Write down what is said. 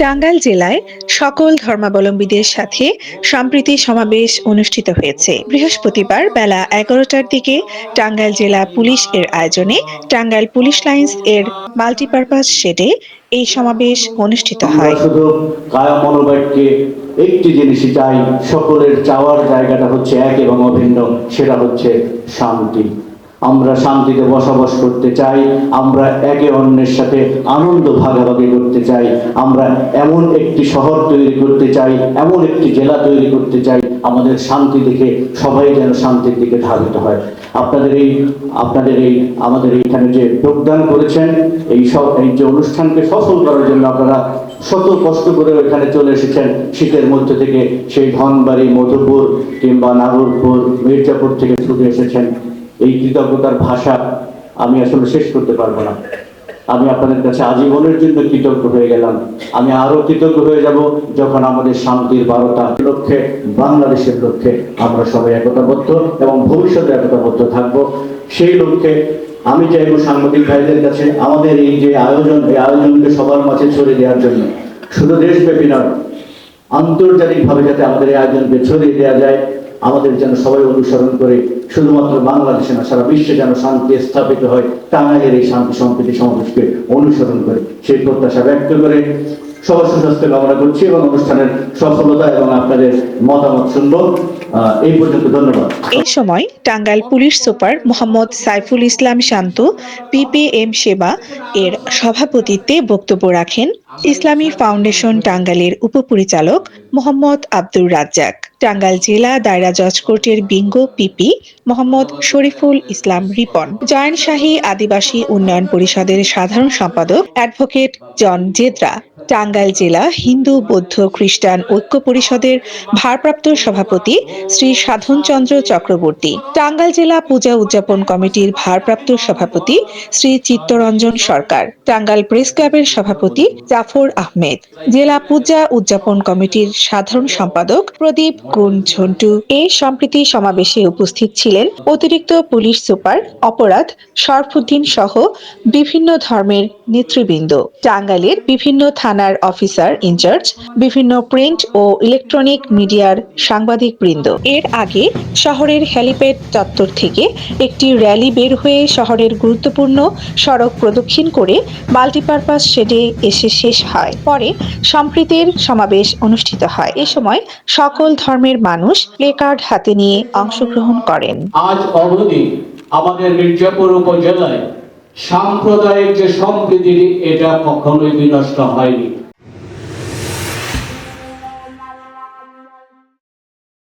টাঙ্গাইল জেলায় সকল ধর্মাবলম্বীদের সাথে সম্প্রীতি সমাবেশ অনুষ্ঠিত হয়েছে। বৃহস্পতিবার বেলা এগারোটার দিকে টাঙ্গাইল জেলা পুলিশ এর আয়োজনে টাঙ্গাইল পুলিশ লাইন্স এর মাল্টিপারপাস শেডে এই সমাবেশ অনুষ্ঠিত হয়। একটি জিনিসই চাই, সকলের চাওয়ার জায়গাটা হচ্ছে এক এবং অভিন্ন, সেটা হচ্ছে শান্তি। আমরা শান্তিতে বসবাস করতে চাই, আমরা একে অন্যের সাথে আনন্দ ভাগাভাগি করতে চাই, আমরা এমন একটি শহর তৈরি করতে চাই, এমন একটি জেলা তৈরি করতে চাই, আমাদের শান্তি দেখে সবাই যেন শান্তির দিকে ধাবিত হয়। আপনাদের এই আপনাদের এই, আমাদের এইখানে যে যোগদান করেছেন, এই সব, এই যে অনুষ্ঠানকে সফল করার জন্য আপনারা শত কষ্ট করে এখানে চলে এসেছেন। শীতের মধ্যে থেকে সেই ধনবাড়ি, মধুপুর কিংবা নাগরপুর, মির্জাপুর থেকে ছুটে এসেছেন। এই কৃতজ্ঞতার ভাষা আমি আসলে শেষ করতে পারব না। আমি আপনাদের কাছে আজীবনের জন্য কৃতজ্ঞ হয়ে গেলাম। আমি আরও কৃতজ্ঞ হয়ে যাব যখন আমাদের শান্তির বারোটা লক্ষ্যে, বাংলাদেশের লক্ষ্যে আমরা সবাই একতাবদ্ধ এবং ভবিষ্যতে একতাবদ্ধ থাকব। সেই লক্ষ্যে আমি চাইব সাংবাদিক ভাইদের কাছে আমাদের এই যে আয়োজন, এই আয়োজনকে সবার মাঝে ছড়িয়ে দেওয়ার জন্য। শুধু দেশব্যাপী নয়, আন্তর্জাতিকভাবে যাতে আমাদের এই আয়োজনকে ছড়িয়ে দেওয়া যায়, আমাদের যেন সবাই অনুসরণ করে শুধুমাত্র বাংলাদেশে না, সারা বিশ্বে যেন শান্তি স্থাপিত হয় টাঙ্গাইলের এই শান্তি সম্প্রীতি সমাবেশকে অনুসরণ করে। সেই প্রত্যাশা ব্যক্ত করে সবার সুস্বাস্থ্য কামনা করছি এবং অনুষ্ঠানের সফলতা এবং আপনাদের মতামত শুনব। এই পর্যন্ত ধন্যবাদ। এই সময় Tangail police super Mohammad Saiful Islam Shanto PPM সেবা এর সভাপতিত্বে বক্তব্য রাখেন ইসলামী ফাউন্ডেশন টাঙ্গাইলের উপপরিচালক মোহাম্মদ আব্দুর রাজ্জাক। টাঙ্গাইল জেলা দায়রা জজ কোর্টের বিঙ্গ পিপি মোহাম্মদ শরীফুল ইসলাম রিপন জয়নশাহী আদিবাসী উন্নয়ন পরিষদের সাধারণ সম্পাদক অ্যাডভোকেট জন জেদ্রা, টাঙ্গাইল জেলা হিন্দু বৌদ্ধ খ্রিস্টান ঐক্য পরিষদের ভারপ্রাপ্ত সভাপতি শ্রী সাধনচন্দ্র চক্রবর্তী, টাঙ্গাইল জেলা পূজা উদযাপন কমিটির ভারপ্রাপ্ত সভাপতি শ্রী চিত্তরঞ্জন সরকার, টাঙ্গাইল প্রেস ক্লাবের সভাপতি জাফর আহমেদ, জেলা পূজা উদযাপন কমিটির সাধারণ সম্পাদক প্রদীপ গুণ ঝন্টু। এই সম্প্রীতি সমাবেশে উপস্থিত ছিলেন অতিরিক্ত পুলিশ সুপার, অপরাধ, শরফুদ্দিন সহ বিভিন্ন ধর্মের নেতৃবৃন্দ। টাঙ্গাইলের বিভিন্ন থানার অফিসার ইনচার্জ বিভিন্ন প্রিন্ট ও ইলেকট্রনিক মিডিয়ার সাংবাদিক বৃন্দ এর আগে শহরের হেলিপ্যাড চত্বর থেকে একটি র্যালি বের হয়ে শহরের গুরুত্বপূর্ণ সড়ক প্রদক্ষিণ করে মাল্টিপারপাস শেডে এসে শেষ হয়। পরে সম্প্রীতির সমাবেশ অনুষ্ঠিত হয়। এ সময় সকল ধর্মের মানুষ প্লেকার্ড হাতে নিয়ে অংশগ্রহণ করেন। আজ অবধি আমাদের মির্জাপুর উপজেলায় সাম্প্রদায়িক যে সম্প্রীতি এটা কখনোই বিনষ্ট হয়নি।